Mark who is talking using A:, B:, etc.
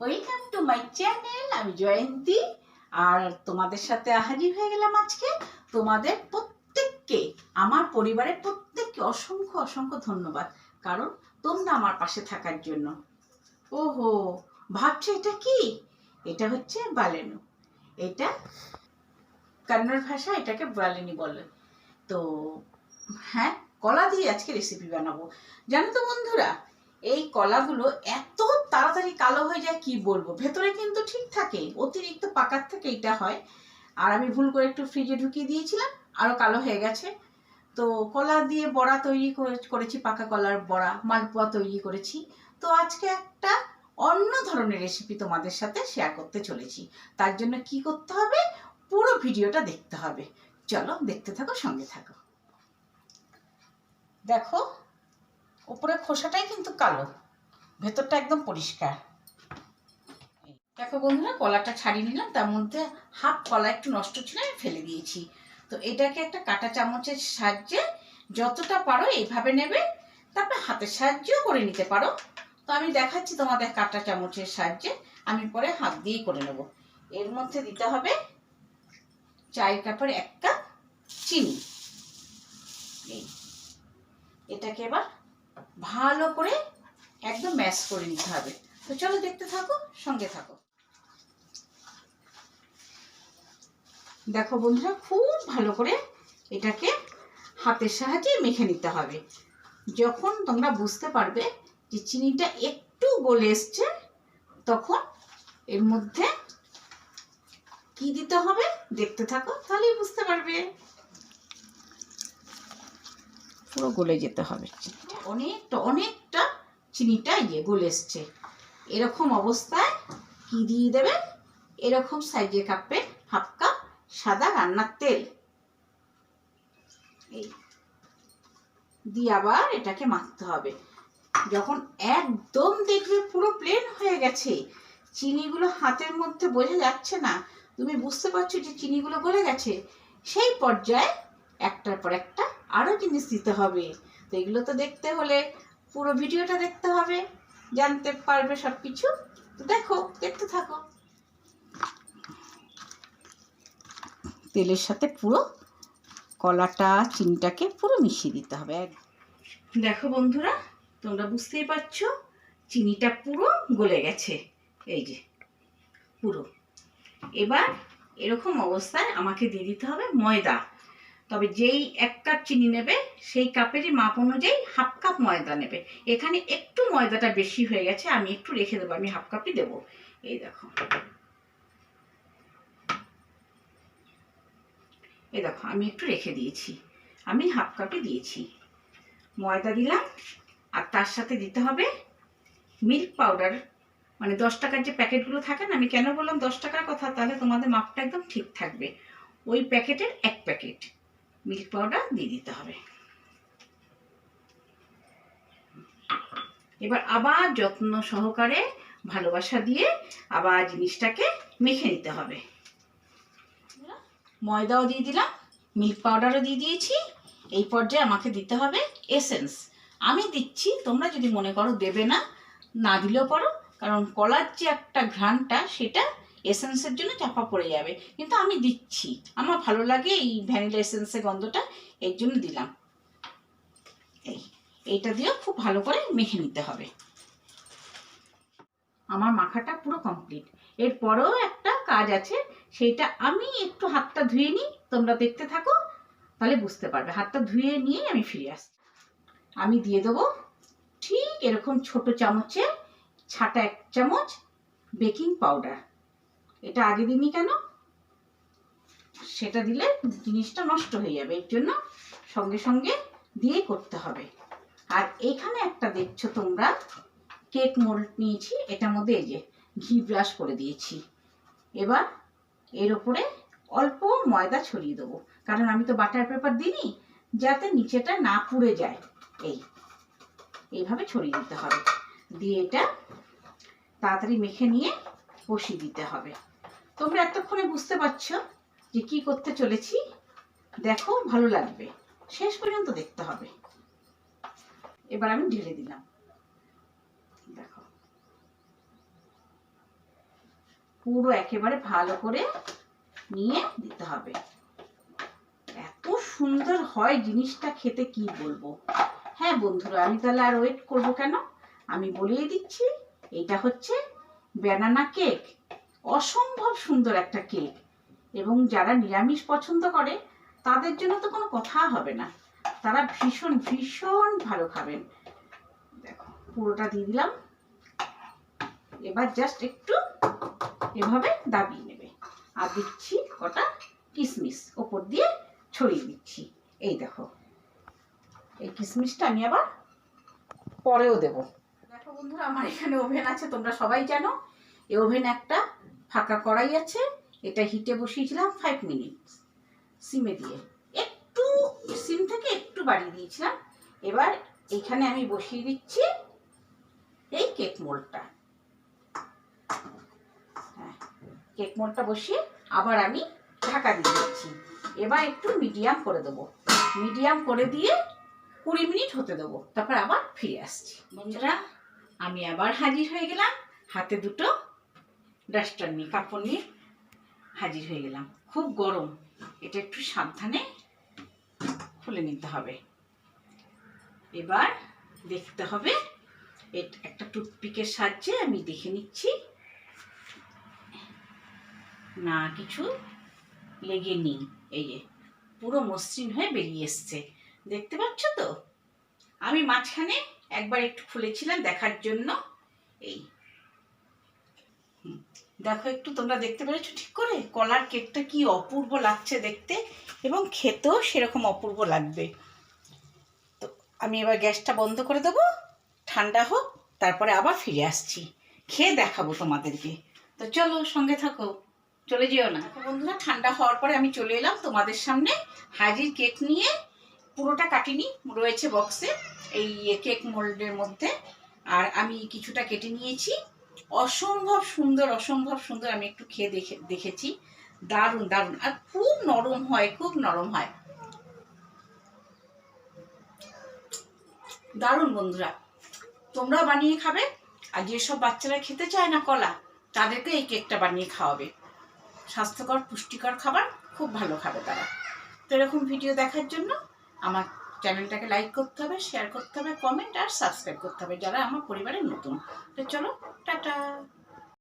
A: Welcome to my channel আমি জয়ন্তী। আর তোমাদের সাথে হাজির হয়ে গেলাম আজকে তোমাদের প্রত্যেককে, আমার পরিবারের প্রত্যেককে অসংখ্য অসংখ্য ধন্যবাদ। কারণ তোমরা আমার পাশে থাকার জন্য। ওহো, ভাবছ এটা কি? এটা হচ্ছে বালেনু। এটা কন্নড় ভাষা এটাকে বালেনি বলে। তো হ্যাঁ কলা দিয়ে আজকে রেসিপি বানাবো। জানো তো বন্ধুরা, এই কলাগুলো এত তাড়াতাড়ি কালো হয়ে যায়, কি বলব? ভেতরে কিন্তু ঠিক থাকে, অতিরিক্ত পাকার থেকে এটা হয়। আর আমি ভুল করে একটু ফ্রিজে ঢুকিয়ে দিয়েছিলাম আরও কালো হয়ে গেছে। তো কলা দিয়ে বড়া তৈরি করে- করেছি, পাকা কলার বড়া, মালপোয়া তৈরি করেছি। তো আজকে একটা অন্য ধরনের রেসিপি তোমাদের সাথে শেয়ার করতে চলেছি। তার জন্য কি করতে হবে? পুরো ভিডিওটা দেখতে হবে। চলো দেখতে থাকো, সঙ্গে থাকো। দেখো উপরে খোসাটাই কিন্তু কালো। ভেতরটা একদম পরিষ্কার। দেখো বন্ধুরা, কলাটা ছাড়িয়ে নিলাম, তার মধ্যে হাফ কলা একটু নষ্ট ছিল, আমি ফেলে দিয়েছি। তো এটাকে একটা কাঁটা চামচের সাহায্যে যতটা পারো এইভাবে নেবে, তারপরে হাতের সাহায্যেও করে নিতে পারো। তো আমি দেখাচ্ছি তোমাদের কাঁটা চামচের সাহায্যে, আমি পরে হাত দিয়েই করে নেব। এর মধ্যে দিতে হবে চায়ের কাপের এক কাপ চিনি। এটাকে এবার ভালো করে একদম ম্যাশ করে নিতে হবে। তো চলো দেখতে থাকো সঙ্গে থাকো। দেখো বন্ধুরা খুব ভালো করে এটাকে হাতের সাহায্যে মেখে নিতে হবে। যখন তোমরা বুঝতে পারবে যে চিনিটা একটু গলে এসছে তখন এর মধ্যে কি দিতে হবে দেখতে থাকো তাহলেই বুঝতে পারবে। পুরো গলে যেতে হবে। অনেকটা অনেকটা চিনিটা ইয়ে গলে এসছে। এরকম অবস্থায় কি দিয়ে দেবে এরকম সাইজের কাপে হাফ কাপ সাদা রান্নার তেল। এই দিয়ে আবার এটাকে মাখতে হবে। যখন একদম দেখবে পুরো প্লেন হয়ে গেছে, চিনিগুলো হাতের মধ্যে বোঝা যাচ্ছে না। তুমি বুঝতে পারছ যে চিনিগুলো গলে গেছে? সেই পর্যায়ে একটার পর একটা আরও জিনিস দিতে হবে। তো এগুলো তো দেখতে হলে পুরো ভিডিওটা দেখতে হবে, জানতে পারবে সব কিছু দেখো, দেখতে থাকো। তেলের সাথে পুরো কলাটা, চিনিটাকে পুরো মিশিয়ে দিতে হবে দেখো বন্ধুরা, তোমরা বুঝতেই পারছ, চিনিটা পুরো গলে গেছে। এই যে, পুরো। এবার এরকম অবস্থায় আমাকে দিয়ে দিতে হবে ময়দা। তবে যেই এক কাপ চিনি নেবে, সেই কাপেরই মাপ অনুযায়ী হাফ কাপ ময়দা নেবে। এখানে একটু ময়দাটা বেশি হয়ে গেছে, আমি একটু রেখে দেবো, আমি হাফ কাপই দেবো। এই দেখো। এই দেখো, আমি একটু রেখে দিয়েছি। আমি হাফ কাপই দিয়েছি। ময়দা দিলাম, আর তার সাথে দিতে হবে মিল্ক পাউডার। মানে দশ টাকার যে প্যাকেটগুলো থাকে না, আমি কেন বললাম দশ টাকার কথা? তাহলে তোমাদের মাপটা একদম ঠিক থাকবে। ওই প্যাকেটের এক প্যাকেট। মিল্ক পাউডার দিয়ে দিতে হবে। এবার আবার যত্ন সহকারে ভালোবাসা দিয়ে আবার জিনিসটাকে মেখে নিতে হবে। ময়দাও দিয়ে দিলাম, মিল্ক পাউডারও দিয়ে দিয়েছি। এই পর্যায়ে আমাকে দিতে হবে এসেন্স। আমি দিচ্ছি, তোমরা যদি মনে করো দেবে না না দিলেও পারো, কারণ কলার যে একটা ঘ্রাণটা, সেটা এসেন্সের জন্য চাপা পড়ে যাবে। কিন্তু আমি দিচ্ছি। আমার ভালো লাগে এই ভ্যানিলা এসেন্সের গন্ধটা, এর জন্য দিলাম। এই, এইটা দিয়েও খুব ভালো করে মেখে নিতে হবে। আমার মাখাটা পুরো কমপ্লিট এরপরেও একটা কাজ আছে সেইটা আমি একটু হাতটা ধুয়ে নিই, তোমরা দেখতে থাকো, তাহলে বুঝতে পারবে। হাতটা ধুয়ে নিয়ে আমি ফিরে আসছি। আমি দিয়ে দেবো ঠিক এরকম ছোট চামচে ছাটা এক চামচ বেকিং পাউডার। এটা আগে দিনই কেন? সেটা দিলে জিনিসটা নষ্ট হয়ে যাবে, এর জন্য সঙ্গে সঙ্গে দিয়ে করতে হবে। আর এখানে একটা দেখছ তোমরা কেক মোল্ড নিয়েছি, এটার মধ্যে এই যে ঘি ব্রাশ করে দিয়েছি। এবার এর ওপরে অল্প ময়দা ছড়িয়ে দেবো, কারণ আমি তো বাটার পেপার দিইনি, যাতে নিচেটা না পুড়ে যায়। এই, এইভাবে ছড়িয়ে দিতে হবে। দিয়ে এটা তাড়াতাড়ি মেখে নিয়ে কষিয়ে দিতে হবে। তোমরা এতক্ষণে বুঝতে পারছ যে কি করতে চলেছি? দেখো, ভালো লাগবে। শেষ পর্যন্ত দেখতে হবে। এবার আমি ঢেলে দিলাম। দেখো। পুরো একেবারে ভালো করে নিয়ে দিতে হবে। এত সুন্দর হয় জিনিসটা খেতে, কি বলব? হ্যাঁ বন্ধুরা, আমি তাহলে আর ওয়েট করব কেন? আমি বলিয়ে দিচ্ছি, এটা হচ্ছে ব্যানানা কেক অসম্ভব সুন্দর একটা কেক। এবং যারা নিরামিষ পছন্দ করে, তাদের জন্য তো কোনো কথা হবে না। তারা ভীষণ ভীষণ ভালো খাবেন। দেখো, পুরোটা দিয়ে দিলাম। এবার জাস্ট একটু এভাবে দাবিয়ে নেবে। আর দিচ্ছি কটা কিশমিশ ওপর দিয়ে ছড়িয়ে দিচ্ছি। এই দেখো, এই কিশমিশটা আমি আবার পরেও দেব। দেখো বন্ধুরা, আমার এখানে ওভেন আছে, তোমরা সবাই জানো। এই ওভেন একটা ফাঁকা কড়াই আছে। এটা হিটে বসিয়েছিলাম ফাইভ মিনিটস সিমে দিয়ে। একটু সিম থেকে একটু বাড়িয়ে দিয়েছিলাম। এবার এখানে আমি বসিয়ে দিচ্ছি এই কেক মোল্ডটা হ্যাঁ কেক মোল্ডটা বসিয়ে আবার আমি ঢাকা দিয়ে দিচ্ছি। এবার একটু মিডিয়াম করে দেবো। মিডিয়াম করে দিয়ে কুড়ি মিনিট হতে দেবো। তারপর আবার ফিরে আসছি। বন্ধুরা, আমি আবার হাজির হয়ে গেলাম। হাতে দুটো ডাস্টার নিয়ে, কাপড় নিয়ে হাজির হয়ে গেলাম। খুব গরম, এটা একটু সাবধানে খুলে নিতে হবে। এবার দেখতে হবে একটা টুথপিকের সাহায্যে আমি দেখে নিচ্ছি। না কিছু লেগে নেই, এই যে পুরো মসৃণ হয়ে বেরিয়ে এসছে। দেখতে পাচ্ছ তো? আমি মাঝখানে একবার একটু খুলেছিলাম দেখার জন্য। এই দেখো একটু, তোমরা দেখতে পেরেছ ঠিক করে? কলার কেকটা কি অপূর্ব লাগছে দেখতে এবং খেতেও সেরকম অপূর্ব লাগবে। তো আমি এবার গ্যাসটা বন্ধ করে দেবো, ঠান্ডা হোক, তারপরে আবার ফিরে আসছি। খেয়ে দেখাবো তোমাদেরকে। তো চলো, সঙ্গে থাকো। চলে যেও না। বন্ধুরা, ঠান্ডা হওয়ার পরে আমি চলে এলাম তোমাদের সামনে হাজির কেক নিয়ে। পুরোটা কাটিনি, রয়েছে বক্সে এই কেক মোল্ডের মধ্যে। আর আমি কিছুটা কেটে নিয়েছি। অসম্ভব সুন্দর অসম্ভব সুন্দর আমি একটু খেয়ে দেখে, দেখেছি। দারুণ দারুণ। আর খুব নরম হয়, খুব নরম হয়। দারুণ বন্ধুরা। তোমরা বানিয়ে খাবে, আর যেসব বাচ্চারা খেতে চায় না কলা, তাদেরকে এই কেকটা বানিয়ে খাওয়াবে। স্বাস্থ্যকর, পুষ্টিকর খাবার খুব ভালো খাবে তারা। তো এরকম ভিডিও দেখার জন্য আমার চ্যানেলটাকে লাইক করতে হবে শেয়ার করতে হবে কমেন্ট আর সাবস্ক্রাইব করতে হবে যারা আমার পরিবারের নতুন। তো চলো, টাটা।